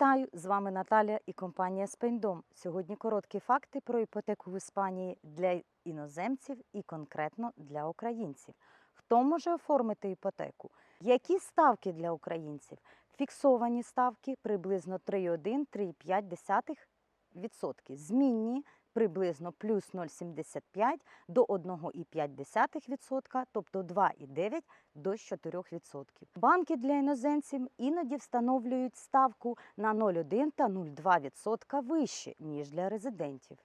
Вітаю! З вами Наталя і компанія Спейндом. Сьогодні короткі факти про іпотеку в Іспанії для іноземців і конкретно для українців. Хто може оформити іпотеку? Які ставки для українців? Фіксовані ставки приблизно 3,1-3,5%. Змінні приблизно плюс 0,75 до 1,5%, тобто 2,9 до 4%. Банки для іноземців іноді встановлюють ставку на 0,1 та 0,2% вище, ніж для резидентів.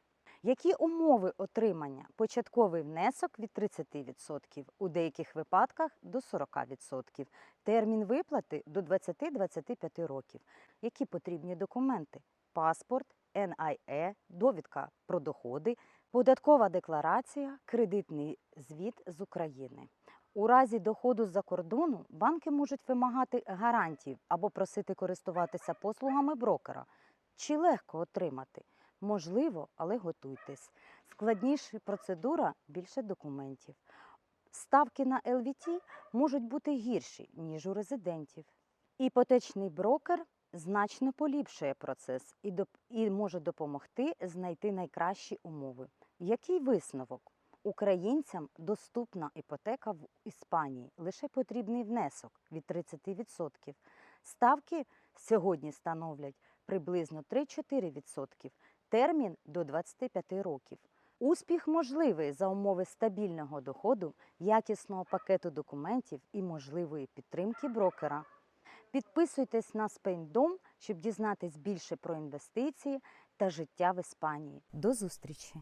Які умови отримання? Початковий внесок від 30%, у деяких випадках до 40%, термін виплати до 20-25 років. Які потрібні документи? Паспорт, НІЕ, довідка про доходи, податкова декларація, кредитний звіт з України. У разі доходу з-за кордону банки можуть вимагати гарантів або просити користуватися послугами брокера. Чи легко отримати? Можливо, але готуйтесь. Складніша процедура більше документів. Ставки на ЛВТ можуть бути гірші, ніж у резидентів. Іпотечний брокер значно поліпшує процес і, і може допомогти знайти найкращі умови. Який висновок? Українцям доступна іпотека в Іспанії. Лише потрібний внесок від 30%. Ставки сьогодні становлять приблизно 3-4%, термін до 25 років. Успіх можливий за умови стабільного доходу, якісного пакету документів і можливої підтримки брокера. Підписуйтесь на Спейндом, щоб дізнатись більше про інвестиції та життя в Іспанії. До зустрічі!